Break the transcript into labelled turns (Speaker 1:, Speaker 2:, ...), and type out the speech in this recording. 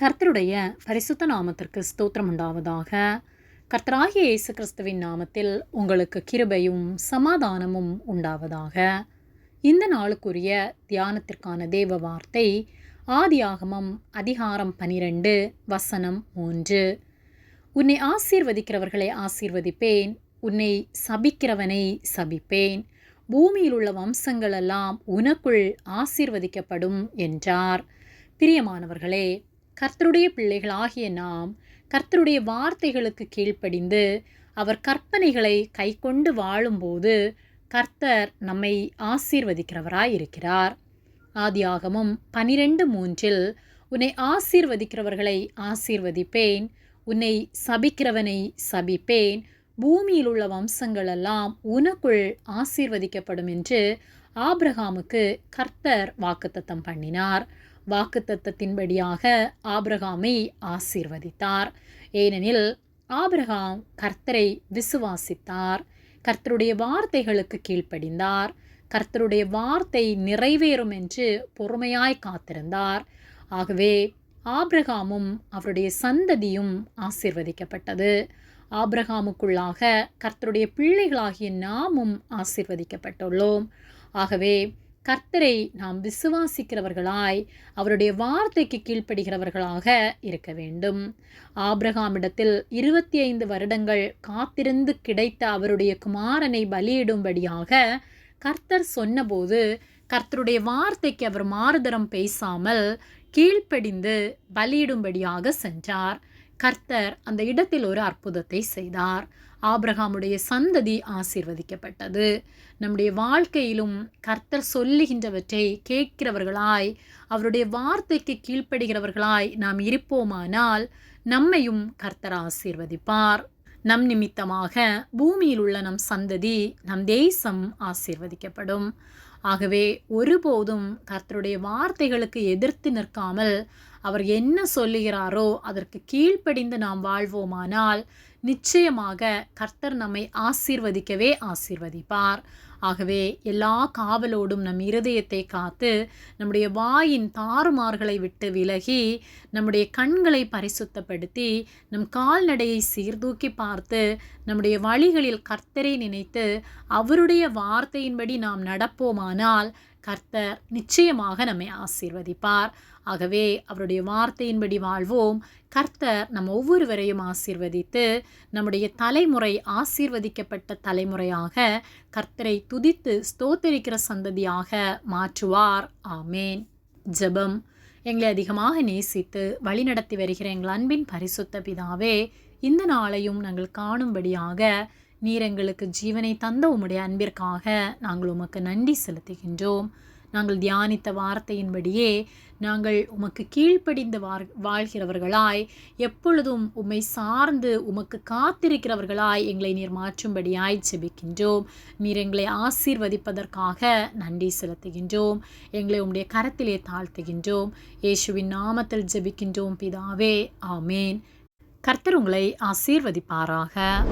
Speaker 1: கர்த்தருடைய பரிசுத்த நாமத்திற்கு ஸ்தோத்திரம் உண்டாவதாக. கர்த்தராகிய இயேசு கிறிஸ்துவின் நாமத்தில் உங்களுக்கு கிருபையும் சமாதானமும் உண்டாவதாக. இந்த நாளுக்குரிய தியானத்திற்கான தேவ வார்த்தை ஆதியாகமம் அதிகாரம் பனிரெண்டு வசனம் மூன்று. உன்னை ஆசீர்வதிக்கிறவர்களை ஆசீர்வதிப்பேன் உன்னை சபிக்கிறவனை சபிப்பேன் பூமியில் உள்ள வம்சங்களெல்லாம் உனக்குள் ஆசீர்வதிக்கப்படும் என்றார். பிரியமானவர்களே கர்த்தருடைய பிள்ளைகளாகிய நாம் கர்த்தருடைய வார்த்தைகளுக்கு கீழ்ப்படிந்து அவர் கற்பனைகளை கைக்கொண்டு வாழும்போது கர்த்தர் நம்மை ஆசீர்வதிக்கிறவராய் இருக்கிறார் ஆதியாகமும் பனிரெண்டு மூன்றில் உன்னை ஆசீர்வதிக்கிறவர்களை ஆசீர்வதிப்பேன் உன்னை சபிக்கிறவனை சபிப்பேன் பூமியில் உள்ள வம்சங்களெல்லாம் உனக்குள் ஆசீர்வதிக்கப்படும் என்று ஆப்ரஹாமுக்கு கர்த்தர் வாக்குத்தத்தம் பண்ணினார். வாக்குத்தத்தத்தின்படியாக ஆபிரகாமை ஆசீர்வதித்தார். ஏனெனில் ஆபிரகாம் கர்த்தரை விசுவாசித்தார். கர்த்தருடைய வார்த்தைகளுக்கு கீழ்ப்படிந்தார். கர்த்தருடைய வார்த்தை நிறைவேறும் என்று பொறுமையாய் காத்திருந்தார். ஆகவே ஆபிரகாமும் அவருடைய சந்ததியும் ஆசிர்வதிக்கப்பட்டது. ஆபிரகாமுக்குள்ளாக கர்த்தருடைய பிள்ளைகளாகிய நாமும் ஆசிர்வதிக்கப்பட்டுள்ளோம். ஆகவே கர்த்தரை நாம் விசுவாசிக்கிறவர்களாய் அவருடைய வார்த்தைக்கு கீழ்ப்படுகிறவர்களாக இருக்க வேண்டும். ஆப்ரஹாமிடத்தில் இருபத்தி ஐந்து வருடங்கள் காத்திருந்து கிடைத்த அவருடைய குமாரனை பலியிடும்படியாக கர்த்தர் சொன்னபோது கர்த்தருடைய வார்த்தைக்கு அவர் மாறுதரம் பேசாமல் கீழ்ப்படிந்து பலியிடும்படியாக சென்றார். கர்த்தர் அந்த இடத்தில் ஒரு அற்புதத்தை செய்தார். ஆபிரகாமுடைய சந்ததி ஆசீர்வதிக்கப்பட்டது. நம்முடைய வாழ்க்கையிலும் கர்த்தர் சொல்லுகின்றவற்றை கேட்கிறவர்களாய் அவருடைய வார்த்தைக்கு கீழ்ப்படுகிறவர்களாய் நாம் இருப்போமானால் நம்மையும் கர்த்தர் ஆசீர்வதிப்பார். நம் நிமித்தமாக பூமியில் உள்ள நம் சந்ததி நம் தேசம் ஆசீர்வதிக்கப்படும். ஆகவே ஒருபோதும் கர்த்தருடைய வார்த்தைகளுக்கு எதிர்த்து நிற்காமல் அவர் என்ன சொல்லுகிறாரோ அதற்கு கீழ்ப்படிந்து நாம் வாழ்வோமானால் நிச்சயமாக கர்த்தர் நம்மை ஆசீர்வதிக்கவே ஆசீர்வதிப்பார். ஆகவே எல்லா காவலோடும் நம் இருதயத்தை காத்து நம்முடைய வாயின் தாறுமார்களை விட்டு விலகி நம்முடைய கண்களை பரிசுத்தப்படுத்தி நம் கால்நடையை சீர்தூக்கி பார்த்து நம்முடைய வழிகளில் கர்த்தரை நினைத்து அவருடைய வார்த்தையின்படி நாம் நடப்போமானால் கர்த்தர் நிச்சயமாக நம்மை ஆசீர்வதிப்பார். ஆகவே அவருடைய வார்த்தையின்படி வாழ்வோம். கர்த்தர் நம் ஒவ்வொருவரையும் ஆசீர்வதித்து நம்முடைய தலைமுறை ஆசீர்வதிக்கப்பட்ட தலைமுறையாக கர்த்தரை துதித்து ஸ்தோத்தரிக்கிற சந்ததியாக மாற்றுவார். ஆமேன். ஜெபம். எங்களை அதிகமாக நேசித்து வழிநடத்தி வருகிற எங்கள் அன்பின் பரிசுத்த பிதாவே இந்த நாளையும் நாங்கள் காணும்படியாக நீர் எங்களுக்கு ஜீவனை தந்த உம்முடைய அன்பிற்காக நாங்கள் உமக்கு நன்றி செலுத்துகின்றோம். நாங்கள் தியானித்த வார்த்தையின்படியே நாங்கள் உமக்கு கீழ்ப்படிந்து வார் வாழ்கிறவர்களாய் எப்பொழுதும் உம்மை சார்ந்து உமக்கு காத்திருக்கிறவர்களாய் எங்களை நீர் மாற்றும்படியாய் ஜெபிக்கின்றோம். நீர் எங்களை ஆசீர்வதிப்பதற்காக நன்றி செலுத்துகின்றோம். எங்களை உம்முடைய கரத்திலே தாழ்த்துகின்றோம். இயேசுவின் நாமத்தில் ஜெபிக்கின்றோம் பிதாவே ஆமேன். கர்த்தர் உங்களை ஆசீர்வதிப்பாராக.